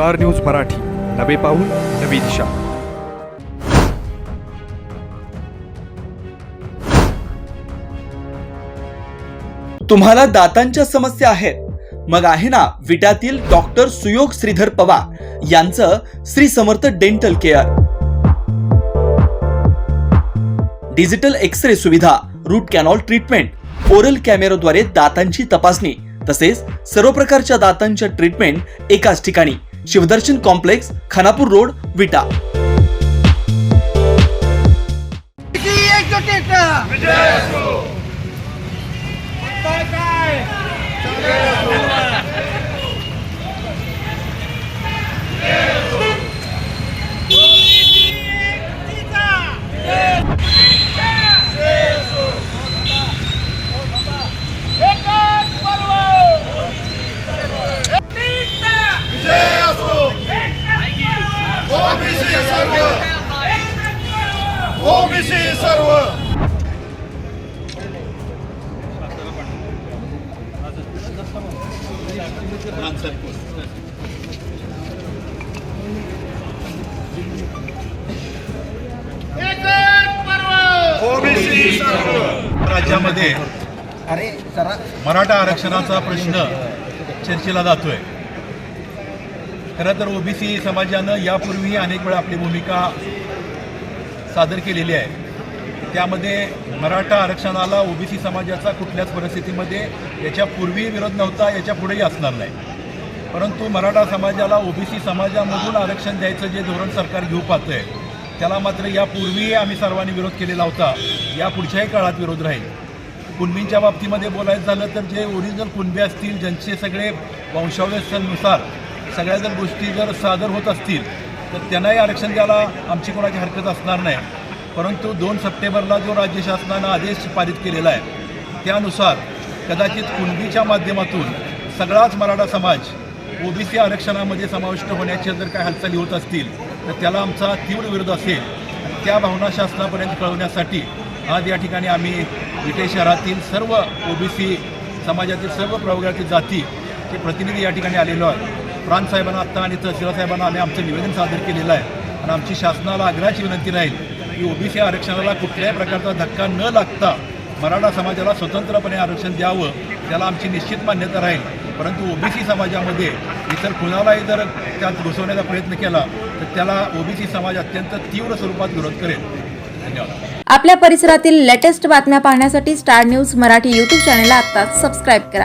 Star news Marathi. नवे पाऊल नवी दिशा. तुम्हाला दातांच्या समस्या आहेत. मग आहे ना विटातील डॉक्टर सुयोग श्रीधर पवार यांचं Shri Samarth dental care. Digital X ray सुविधा रूट कॅनॉल ट्रीटमेंट ओरल कॅमेराद्वारे दातांची तपासणी तसेच सर्व प्रकारच्या दातांच्या ट्रीटमेंट एकाच ठिकाणी. Shivdarshan complex Khanapur road Vita. की एकजुटीचा ओबीसी सर्व. ओबीसी सर्व. राज्यामध्ये अरे मराठा आरक्षणाचा प्रश्न चर्चेला जातोय. खरं तर ओबीसी समाजानं यापूर्वीही अनेक वेळा आपली भूमिका सादर केलेली आहे. त्यामध्ये मराठा आरक्षणाला ओबीसी समाजाचा कुठल्याच परिस्थितीमध्ये याच्यापूर्वी विरोध नव्हता याच्या पुढेही असणार नाही. परंतु मराठा समाजाला ओबीसी समाजामधून आरक्षण द्यायचं जे धोरण सरकार घेऊ पाहतंय त्याला मात्र यापूर्वीही आम्ही सर्वांनी विरोध केलेला होता. या पुढच्याही काळात विरोध राहील. कुणबींच्या बाबतीमध्ये बोलायचं झालं तर जे ओरिजिनल कुणबी असतील ज्यांचे सगळे वंशावळीनुसार सगळ्या जर गोष्टी जर सादर होत असतील तर त्यांनाही आरक्षण द्यायला आमची कोणाची हरकत असणार नाही. परंतु दोन सप्टेंबरला जो राज्य शासनानं आदेश पारित केलेला आहे त्यानुसार कदाचित कुणबीच्या माध्यमातून सगळाच मराठा समाज ओबीसी आरक्षणामध्ये समाविष्ट होण्याच्या जर काही हालचाली होत असतील तर त्याला आमचा तीव्र विरोध असेल. त्या भावना शासनापर्यंत कळवण्यासाठी आज या ठिकाणी आम्ही विटे शहरातील सर्व ओबीसी समाजातील सर्व प्रवर्गातील जातीचे प्रतिनिधी या ठिकाणी आलेलो आहे प्रांत साहेबांना आत्ता आणि तहसीलसाहेबांना आम्ही आमचं निवेदन सादर केलेलं आहे. आणि आमची शासनाला आग्रहाची विनंती राहील की ओबीसी आरक्षणाला कुठल्याही प्रकारचा धक्का न लागता मराठा समाजाला स्वतंत्रपणे आरक्षण द्यावं त्याला आमची निश्चित मान्यता राहील. परंतु ओबीसी समाजामध्ये इतर कुणालाही जर त्यात घुसवण्याचा प्रयत्न केला तर त्याला ओबीसी समाज अत्यंत तीव्र स्वरूपात विरोध करेल. धन्यवाद. आपल्या परिसरातील लेटेस्ट बातम्या पाहण्यासाठी स्टार न्यूज मराठी यूट्यूब चॅनलला आत्ताच सबस्क्राईब करा.